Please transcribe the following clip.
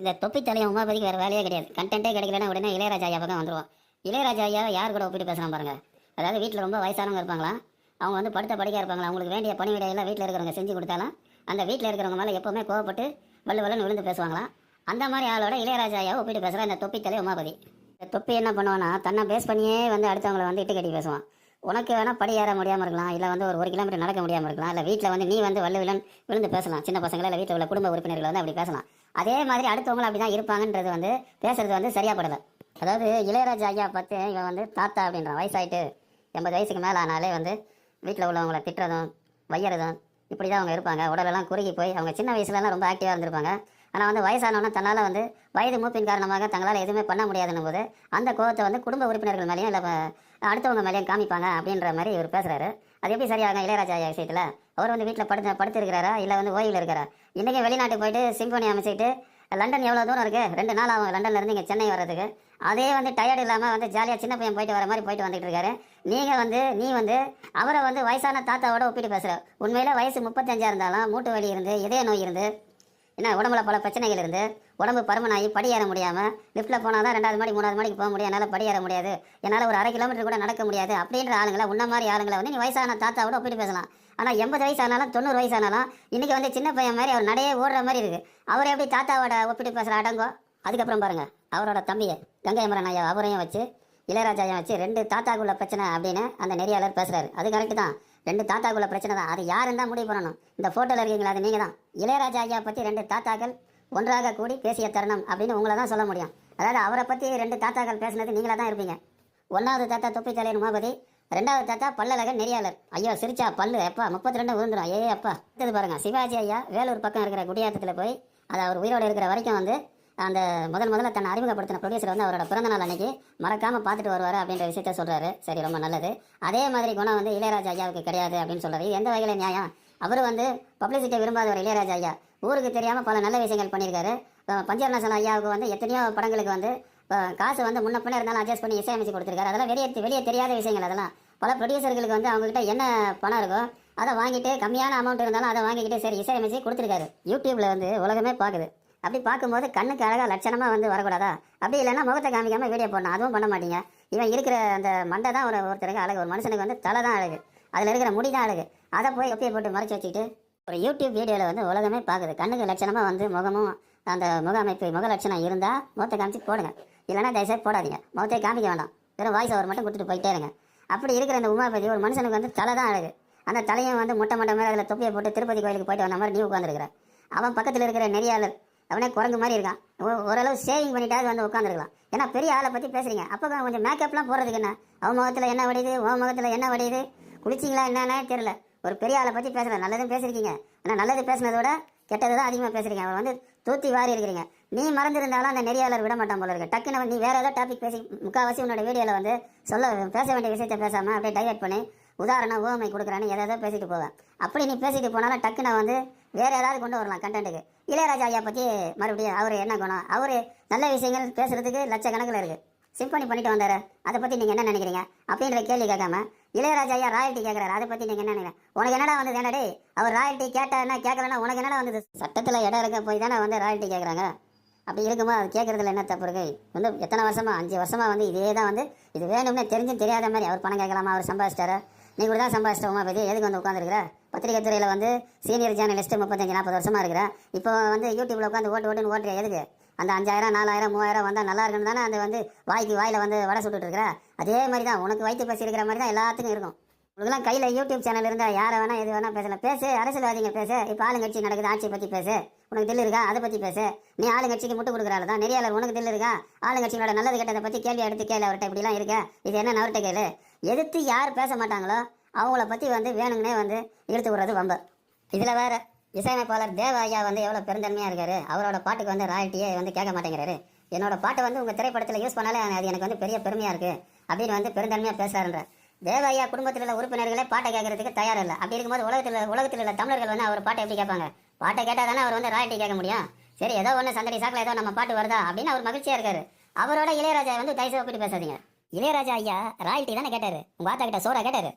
இந்த தொப்பி தலையும் உமாபதிக்கு வேறு வேலையே கிடையாது. கண்டென்ட்டே கிடைக்கலன்னா உடனே இளையராஜா ஐயா பக்கம் வந்துருவோம் இளையராஜா ஐயா யார் கூட ஒப்பிட்டு பேசலாம் பாருங்க. அதாவது வீட்டில் ரொம்ப வயசானவங்க இருப்பாங்களா? அவங்க வந்து படுத்த படிக்க இருப்பாங்களா? அவங்களுக்கு வேண்டிய பணி விடையெல்லாம் வீட்டில் இருக்கிறவங்க செஞ்சு கொடுத்தாலும் அந்த வீட்டில் இருக்கிறவங்க மேலே எப்போவுமே கோவப்பட்டு வல்லு வல்லன்னு விழுந்து பேசுவாங்களாம் அந்த மாதிரி ஆளோட இளையராஜா ஐயாவை ஒப்பிட்டு பேசுகிற இந்த தொப்பி தலை உமாபதி. இந்த தொப்பி என்ன பண்ணுவான்னா தன்னை பேஸ் பண்ணியே வந்து அடுத்தவங்களை வந்து இட்டு கட்டி பேசுவான். உனக்கு வேணால் படி ஏற முடியாமல் இருக்கலாம். இல்லை வந்து ஒரு ஒரு கிலோமீட்டர் நடக்க முடியாமல் இருக்கலாம். இல்லை வீட்டில் வந்து நீ வந்து வல்லு வில்லன் விழுந்து பேசலாம். சின்ன பசங்களை இல்லை வீட்டில் உள்ள குடும்ப உறுப்பினர்கள் வந்து அப்படி பேசலாம். அதே மாதிரி அடுத்தவங்களும் அப்படி தான் இருப்பாங்கன்றது வந்து பேசுறது வந்து சரியா படலை. அதாவது இளையராஜா ஐயா பார்த்து இவன் வந்து தாத்தா அப்படின்றான் வயசாயிட்டு எண்பது வயசுக்கு மேலே ஆனாலே வந்து வீட்டில் உள்ளவங்களை திட்டுறதும் வையறதும் இப்படி தான் அவங்க இருப்பாங்க. உடலெல்லாம் குறுகி போய் அவங்க சின்ன வயசுலலாம் ரொம்ப ஆக்டிவாக இருந்திருப்பாங்க. ஆனால் வந்து வயசானவனா தன்னால் வந்து வயது மூப்பின் காரணமாக தங்களால் எதுவுமே பண்ண முடியாதுன்னு போது அந்த கோவத்தை வந்து குடும்ப உறுப்பினர்கள் மேலேயும் இல்லை அடுத்தவங்க மேலேயும் காமிப்பாங்க அப்படின்ற மாதிரி இவர் பேசுகிறாரு அது எப்படி சரியாகும் இளையராஜா விஷயத்தில்? அவர் வந்து வீட்டில் படுத்து படுத்திருக்கிறாரா? இல்லை வந்து ஓய்வில் இருக்கிறா இன்றைக்கி வெளிநாட்டுக்கு போயிட்டு சிம்பனி அமைச்சிட்டு லண்டன் எவ்வளோ தூரம் இருக்குது ரெண்டு நாள் ஆகும் லண்டன்லேருந்து இங்கே சென்னை வர்றதுக்கு. அதே வந்து டயர்டு இல்லாமல் வந்து ஜாலியாக சின்ன பையன் போயிட்டு வர மாதிரி போயிட்டு வந்துட்டு இருக்காரு. நீங்கள் வந்து நீ வந்து அவரை வந்து வயசான தாத்தாவோட ஒப்பிட்டு பேசுகிற உண்மையில் வயசு முப்பத்தஞ்சாக இருந்தாலும் மூட்டு வலி இருந்து இதய நோய் இருந்து என்ன உடம்புல பல பிரச்சனைகள் இருந்து உடம்பு பருமனாகி படியேற முடியாமல் லிஃப்ட்டில் போனால் தான் ரெண்டாவது மாடி மூணாவது மாடிக்கு போக முடியும் என்னால் படியேற முடியாது என்னால் ஒரு அரை கிலோமீட்டர் கூட நடக்க முடியாது அப்படின்ற ஆளுங்களை உன்ன மாதிரி ஆளுங்களை வந்து நீ வயசான தாத்தாவோட ஒப்பிட்டு பேசலாம். ஆனால் எண்பது வயசானாலும் தொண்ணூறு வயசானாலும் இன்னைக்கு வந்து சின்ன பையன் மாதிரி அவர் நடையே ஓடுற மாதிரி இருக்குது அவர் எப்படி தாத்தாவோட ஒப்பிட்டு பேசுகிற அடங்கோ. அதுக்கப்புறம் பாருங்கள் அவரோட தம்பியை கங்கை அமரன் ஐயா அவரையும் வச்சு இளையராஜாவையும் வச்சு ரெண்டு தாத்தாக்குள்ள பிரச்சனை அப்படின்னு அந்த நெறியாளர் பேசுகிறாரு அது கரெக்டு தான். ரெண்டு தாத்தாக்குள்ள பிரச்சனை தான். அது யாருன்னு தான் முடிவு பண்ணணும். இந்த ஃபோட்டோவில் இருக்கீங்களா? அது நீங்கள் தான் இளையராஜா ஐயா பற்றி ரெண்டு தாத்தாக்கள் ஒன்றாக கூடி பேசிய தருணம் அப்படின்னு உங்களை தான் சொல்ல முடியும். அதாவது அவரை பற்றி ரெண்டு தாத்தாக்கள் பேசுனது நீங்களாக தான் இருப்பீங்க. ஒன்றாவது தாத்தா தொப்பி தலைவர் உமாபதி ரெண்டாவது தாத்தா பல்லழகன் நெறியாளர். ஐயோ சிரிச்சா பல்லு. எப்பா முப்பத்தி ரெண்டு விழுந்துடும் ஏ அப்பா அடுத்தது பாருங்க சிவாஜி ஐயா வேலூர் பக்கம் இருக்கிற குடியாத்தத்தில் போய் அது அவர் உயிரோடு இருக்கிற வரைக்கும் வந்து அந்த முதல் முதல்ல தன்னை அறிமுகப்படுத்தின ப்ரொடியூசர் வந்து அவரோட பிறந்த நாள் அன்னைக்கு மறக்காம பார்த்துட்டு வருவார் அப்படின்ற விஷயத்த சொல்றாரு. சரி ரொம்ப நல்லது. அதே மாதிரி குணம் வந்து இளையராஜா ஐயாவுக்கு கிடையாது அப்படின்னு சொல்றாரு எந்த வகையில நியாயம்? அவர் வந்து பப்ளிசிட்டியை விரும்பாதவர் இளையராஜா ஐயா. ஊருக்கு தெரியாம பல நல்ல விஷயங்கள் பண்ணியிருக்காரு. அஹ் ஐயாவுக்கு வந்து எத்தனையோ படங்களுக்கு வந்து காசு வந்து முன்ன பின்ன இருந்தாலும் அட்ஜஸ்ட் பண்ணி இசையமைச்சு கொடுத்துருக்காரு. அதெல்லாம் வெளியே வெளியே தெரியாத விஷயங்கள் அதெல்லாம். பல ப்ரொடியூசர்களுக்கு வந்து அவங்ககிட்ட என்ன பணம் இருக்கோ அதை வாங்கிட்டு கம்மியான அமௌண்ட் இருந்தாலும் அதை வாங்கிக்கிட்டு சரி இசையமைச்சு கொடுத்துருக்காரு. யூடியூப்ல வந்து உலகமே பார்க்குது அப்படி பார்க்கும்போது கண்ணுக்கு அழகாக லட்சணமாக வந்து வரக்கூடாதா? அப்படி இல்லைன்னா முகத்தை காமிக்காமல் வீடியோ போடணும். அதுவும் பண்ண மாட்டீங்க. இவன் இருக்கிற அந்த மண்டை தான் ஒரு ஒருத்தருக்கு அழகு. ஒரு மனுஷனுக்கு வந்து தலை தான் அழகு. அதில் இருக்கிற முடி தான் அழகு. அதை போய் ஒப்பியை போட்டு மறைச்சி வச்சுக்கிட்டு ஒரு யூடியூப் வீடியோவில் வந்து உலகமே பார்க்குது. கண்ணுக்கு லட்சணமாக வந்து முகமும் அந்த முக அமைப்பு முக லட்சணம் இருந்தால் முகத்தை காமிச்சு போடுங்க. இல்லைன்னா தயவுசெய்து போடாதீங்க. முகத்தை காமிக்க வேண்டாம் வெறும் வாய்ஸ் ஓவர் மட்டும் கொடுத்துட்டு போயிட்டே இருங்க. அப்படி இருக்கிற அந்த உமாபதி ஒரு மனுஷனுக்கு வந்து தலை தான் அழகு. அந்த தலையும் வந்து முட்டை மட்டை மேலே அதில் தொப்பியை போட்டு திருப்பதி கோயிலுக்கு போயிட்டு வந்த மாதிரி நீ உட்காந்துருக்குற அவன் பக்கத்தில் இருக்கிற நெறியாளர் அவனே குரங்கு மாதிரி இருக்கான். ஓ- ஓரளவு சேவிங் பண்ணிட்டாவது வந்து உட்காந்துருக்கலாம் ஏன்னா பெரிய ஆளை பற்றி பேசுறீங்க. அப்போ கொஞ்சம் மேக்கப்லாம் போடுறதுக்கு என்ன? அவன் முகத்தில் என்ன வடியுது? உன் முகத்தில் என்ன வடியுது? குளிச்சிங்களா என்னன்னே தெரியல. ஒரு பெரிய ஆளை பற்றி பேசுகிறேன் நல்லதும் பேசியிருக்கீங்க. ஆனால் நல்லது பேசுனதோட கெட்டது தான் அதிகமாக பேசுறீங்க அவன் வந்து தூத்தி வாரி இருக்கிறீங்க. நீ மறந்துருந்தாலும் அந்த நெறியாளர் விட மாட்டான் போல இருக்கு. டக்குன்னு நீ வேறு ஏதோ டாபிக் பேசி முக்கால்வாசி உன்னோட வீடியோவில் வந்து சொல்ல பேச வேண்டிய விஷயத்த பேசாமல் அப்படியே டைவெர்ட் பண்ணி உதாரணம் ஓமை கொடுக்குறேன்னு எதை பேசிட்டு போவேன். அப்படி நீ பேசிட்டு போனாலும் டக்குன்னு வந்து வேற ஏதாவது கொண்டு வரலாம் கண்டென்ட்டுக்கு இளையராஜா ஐயா பற்றி மறுபடியும் அவர் என்ன குணம்? அவர் நல்ல விஷயங்கள் பேசுறதுக்கு லட்சக்கணக்கில் இருக்கு. சிம்பனி பண்ணிட்டு வந்தாரு. அதை பற்றி நீங்கள் என்ன நினைக்கிறீங்க? அப்படின்ற கேள்வி கேட்காம இளையராஜா ஐயா ராயல்ட்டி கேட்குறாரு. அதை பற்றி நீங்கள் என்ன நினைக்கிறீங்க? உனக்கு என்னடா வந்தது? என்னடே அவர் ராயல்ட்டி கேட்டாருன்னா கேட்கலன்னா உனக்கு என்னடா வந்தது? சட்டத்தில் இடம் இருக்க போய் தானே வந்து ராயல்ட்டி கேட்குறாங்க. அப்படி இருக்கும்போது அது கேட்கறதுல என்ன தப்பு இருக்கு? வந்து எத்தனை வருஷமா? அஞ்சு வருஷமா வந்து இதே தான் வந்து இது வேணும்னே தெரிஞ்சும் தெரியாத மாதிரி அவர் பணம் கேட்கலாமா? அவர் சம்பாதிச்சிட்டாரு? நீ கூட தான் சம்பாதிச்சிட்ட உமாபதி எதுக்கு வந்து உட்காந்துருக்கிற பத்திரிகை துறையில் வந்து சீனியர் ஜேர்னலிஸ்ட் முப்பத்தஞ்சு நாற்பது வருஷமாக இருக்கிற. இப்போ வந்து யூடியூப்பில் உட்காந்து ஓட்டு ஓட்டுன்னு ஓட்டுற எதுக்கு? அந்த அஞ்சாயிரம் நாலாயிரம் மூவாயிரம் வந்தால் நல்லா இருக்குன்னு தானே? அந்த வந்து வாய்க்கு வாயில் வந்து வடை சுட்டுட்டு இருக்கிற. அதே மாதிரி தான் உனக்கு வயிற்று பசி இருக்கிற மாதிரி தான் எல்லாத்துக்கும் இருக்கும். உங்களுக்குலாம் கையில் யூடியூப் சேனல் இருந்தால் யாரை வேணால் எது வேணால் பேசலாம் பேசு அரசியல்வாதிங்க பேசு. இப்போ ஆளுங்கட்சி நடக்குது ஆட்சியை பற்றி பேசு. உனக்கு தில்லு இருக்கா? அதை பற்றி பேசு. நீ ஆளுங்கட்சிக்கு முட்டு கொடுக்குறாள் தான். நெறியாளர் உனக்கு தில்லு இருக்கா? ஆளுங்கட்சியோட நல்லது கெட்டதை பற்றி கேள்வி எடுத்து கேள்வி அவர்கிட்ட. இப்படிலாம் இருக்க. இது என்ன அவர்கிட்ட கேளு? எதிர்த்து யார் பேச மாட்டாங்களோ அவங்கள பற்றி வந்து வேணுங்கனே வந்து இழுத்து விடுறது வம்ப. இதில் வேறு இசையமைப்பாளர் தேவ ஐயா வந்து எவ்வளோ பெருந்தன்மையாக இருக்காரு. அவரோட பாட்டுக்கு வந்து ராயல்ட்டியே வந்து கேட்க மாட்டேங்கிறாரு. என்னோட பாட்டை வந்து உங்கள் திரைப்படத்தில் யூஸ் பண்ணாலே அது எனக்கு வந்து பெரிய பெருமையாக இருக்குது அப்படின்னு வந்து பெருந்தன்மையாக பேசுறாருன்ற. தேவ ஐயா குடும்பத்தில் உள்ள உறுப்பினர்களே பாட்டை கேட்கறதுக்கு தயார் இல்லை. அப்படி இருக்கும்போது உலகத்தில் உலகத்தில் உள்ள தமிழர்கள் வந்து அவர் பாட்டை எப்படி கேட்பாங்க? பாட்டை கேட்டால் தானே அவர் வந்து ராயல்ட்டி கேட்க முடியும்? சரி ஏதோ ஒன்று சந்தடி சாக்கில் ஏதோ நம்ம பாட்டு வருதா அப்படின்னு அவர் மகிழ்ச்சியாக இருக்காரு. அவரோட இளையராஜா வந்து தயவுசெய்து ஒப்பிட்டு பேசாதீங்க. இளையராஜா ஐயா ராயல்ட்டி தானே கேட்டாரு? உங்க ஆத்தா கிட்ட சோறா கேட்டாரு?